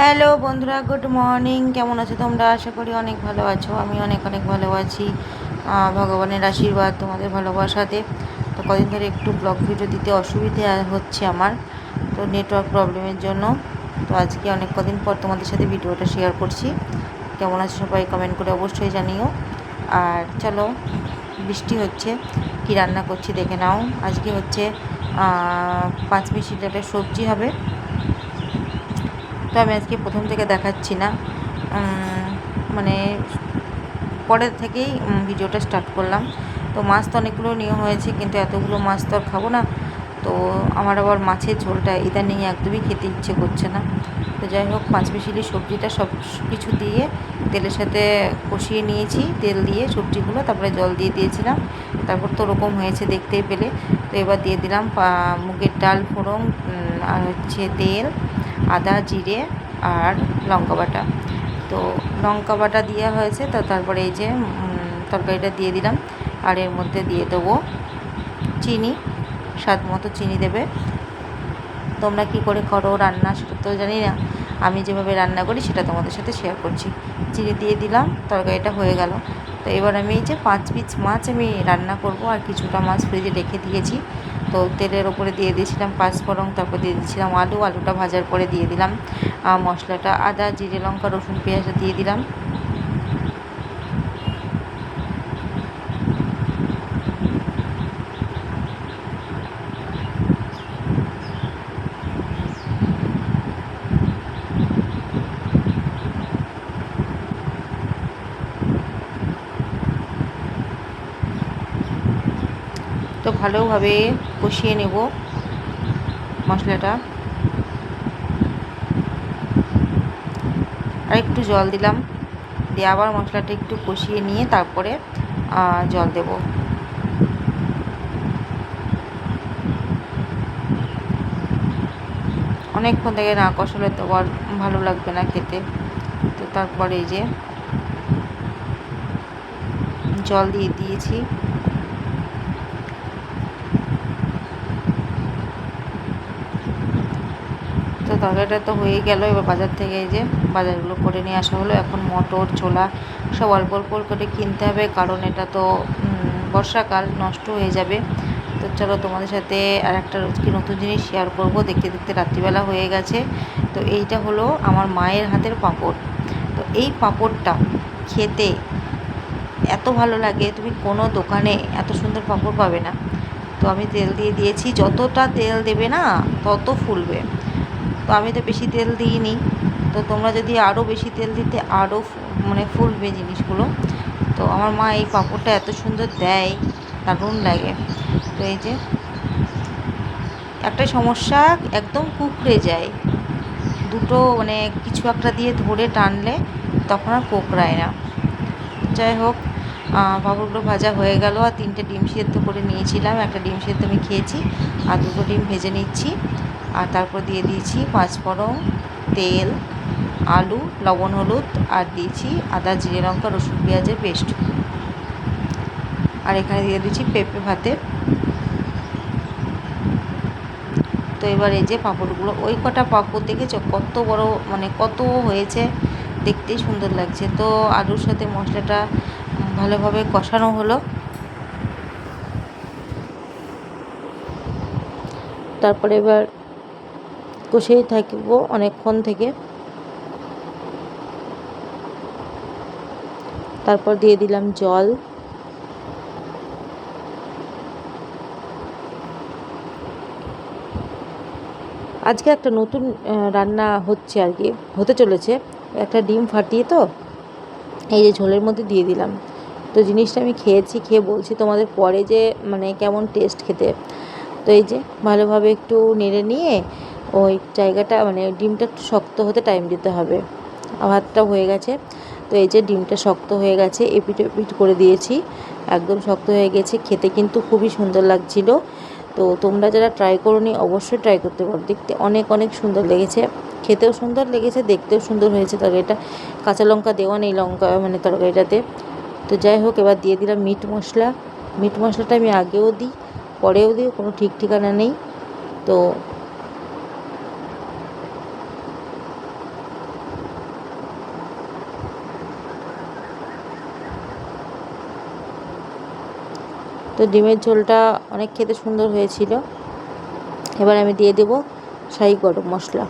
Hello বন্ধুরা good morning. কেমন আছো তোমরা? আশা করি অনেক ভালো আছো। আমি অনেক অনেক ভালো আছি। ভগবানের আশীর্বাদ তোমাদের ভালোবাসাতে। তো কদিন ধরে একটু ব্লগ ভিডিও দিতে অসুবিধে হচ্ছে আমার। তো নেটওয়ার্ক প্রবলেমের জন্য। তো আজকে অনেক কদিন পর তোমাদের সাথে ভিডিওটা শেয়ার করছি। কেমন আছো সবাই কমেন্ট করে অবশ্যই জানিও। আর চলো বৃষ্টি হচ্ছে। কি রান্না করছি দেখে নাও। আজকে হচ্ছে আহ, পাঁচ মিশি ডালের সবজি হবে। তো আমি আজকে প্রথম থেকে দেখাচ্ছি না। মানে পরের থেকেই ভিডিওটা স্টার্ট করলাম। তো মাছ তো অনেকগুলো নিয়ে হয়েছে, কিন্তু এতগুলো মাছ তো আর খাব না। তো আমার আবার মাছের ঝোলটা ইদানিং একদমই খেতে ইচ্ছে করছে না। তো যাই হোক, পাঁচ মিশিলি সবজিটা সব কিছু দিয়ে তেলের সাথে কষিয়ে নিয়েছি। তেল দিয়ে সবজিগুলো, তারপরে জল দিয়ে দিয়েছিলাম। তারপর তো ওরকম হয়েছে দেখতেই পেলে। তো এবার দিয়ে দিলাম মুগের ডাল, ফোড়ন আর হচ্ছে তেল। আদা, জিরে আর লঙ্কা বাটা। তো লঙ্কা বাটা দেওয়া হয়েছে, তো তারপরে এই যে তরকারিটা দিয়ে দিলাম। আর এর মধ্যে দিয়ে দেবো চিনি, স্বাদ মতো চিনি দেবে। তোমরা কি করে করো রান্না সেটা তো জানি না। আমি যেভাবে রান্না করি সেটা তোমাদের সাথে শেয়ার করছি। চিনি দিয়ে দিলাম, তরকারিটা হয়ে গেল। তো এবার আমি এই যে পাঁচ পিস মাছ আমি রান্না করব, আর কিছুটা মাছ ফ্রিজে রেখে দিয়েছি। তো তেলের ওপরে দিয়ে দিয়েছিলাম পাঁচফোড়ন, তারপর দিয়ে দিয়েছিলাম আলু। আলুটা ভাজার পরে দিয়ে দিলাম মশলাটা, আদা, জিরে, লঙ্কা, রসুন পেঁয়াজটা দিয়ে দিলাম তো ভালোভাবে কষিয়ে নেব মশলাটা। আর একটু জল দিলাম। দিয়ে আবার মশলাটা একটু কষিয়ে নিয়ে তারপরে জল দেব। অনেকক্ষণ থেকে না কষলে তো আর ভালো লাগবে না খেতে। তো তারপরে এই যে জল দিয়ে দিয়েছি। তরকারিটা তো হয়ে গেল। এবার বাজার থেকে এই যে বাজারগুলো করে নিয়ে আসা হলো। এখন মটর, ছোলা সব অল্প অল্প করে কিনতে হবে। কারণ এটা তো বর্ষাকাল, নষ্ট হয়ে যাবে। তো চলো তোমাদের সাথে আর একটা কি নতুন জিনিস শেয়ার করব। দেখতে দেখতে রাত্রিবেলা হয়ে গেছে। তো এইটা হলো আমার মায়ের হাতের পাঁপড়। তো এই পাঁপড়টা খেতে এত ভালো লাগে। তুমি কোনো দোকানে এত সুন্দর পাঁপড় পাবে না। তো আমি তেল দিয়ে দিয়েছি। যতটা তেল দেবে না, তত ফুলবে। তো আমি তো বেশি তেল দিইনি। তো তোমরা যদি আরও বেশি তেল দিতে আরও মানে ফুলবে জিনিসগুলো। তো আমার মা এই পাঁপড়টা এত সুন্দর দেয়, দারুণ লাগে। তো এই যে, একটা সমস্যা, একদম কুকড়ে যায়। দুটো মানে কিছু একটা দিয়ে ধরে টানলে তখন আর কোকড়ায় না। যাই হোক পাঁপড়গুলো ভাজা হয়ে গেল আর তিনটে ডিম সেদ্ধ করে নিয়েছিলাম। একটা ডিম সেদ্ধ আমি খেয়েছি আর দুটো ডিম ভেজে নিচ্ছি। আর তারপর দিয়ে দিয়েছি পাঁচফোড়ন তেল, আলু, লবণ, হলুদ আর দিয়েছি আদা, জিরে, লঙ্কা, রসুন, পেঁয়াজের পেস্ট। আর এখানে দিয়ে দিচ্ছি পেঁপে ভাতে। তো এবার এই যে পাঁপড়গুলো, ওই কটা পাঁপড় দেখেছ? কত বড় মানে কত হয়েছে? দেখতেই সুন্দর লাগছে। তো আলুর সাথে মশলাটা ভালোভাবে কষানো হলো। তারপরে এবার কষেই থাকব অনেকক্ষণ থেকে। তারপর দিয়ে দিলাম জল। আজকে একটা নতুন রান্না হচ্ছে আর কি, হতে চলেছে। একটা ডিম ফাটিয়ে তো, এই যে ঝোলের মধ্যে দিয়ে দিলাম। তো জিনিসটা আমি খেয়েছি, খেয়ে বলছি তোমাদের পরে যে মানে কেমন টেস্ট খেতে। তো এই যে ভালোভাবে একটু নেড়ে নিয়ে ওই জায়গাটা মানে ডিমটা শক্ত হতে টাইম দিতে হবে। ভাতটা হয়ে গেছে। তো এই যে ডিমটা শক্ত হয়ে গেছে এপিট এপিট করে দিয়েছি। একদম শক্ত হয়ে গেছে। খেতে কিন্তু খুবই সুন্দর লাগছিল। তো তোমরা যারা ট্রাই করোনি, অবশ্যই ট্রাই করতে পারো। দেখতে অনেক অনেক সুন্দর লেগেছে। খেতেও সুন্দর লেগেছে, দেখতেও সুন্দর হয়েছে তরকারিটা। কাঁচা লঙ্কা দেওয়া নেই লঙ্কা মানে তরকারিটাতে। তো যাই হোক, এবার দিয়ে দিলাম মিট মশলা। মিট মশলাটা আমি আগেও দিই, পরেও দিই, কোনো ঠিক ঠিকানা নেই। তো তো ডিমের ঝোলটা অনেক খেতে সুন্দর হয়েছিল। এবার আমি দিয়ে দেবো শাহি গরম মশলা।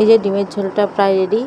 এই যে ডিমের ঝোলটা প্রায় রেডি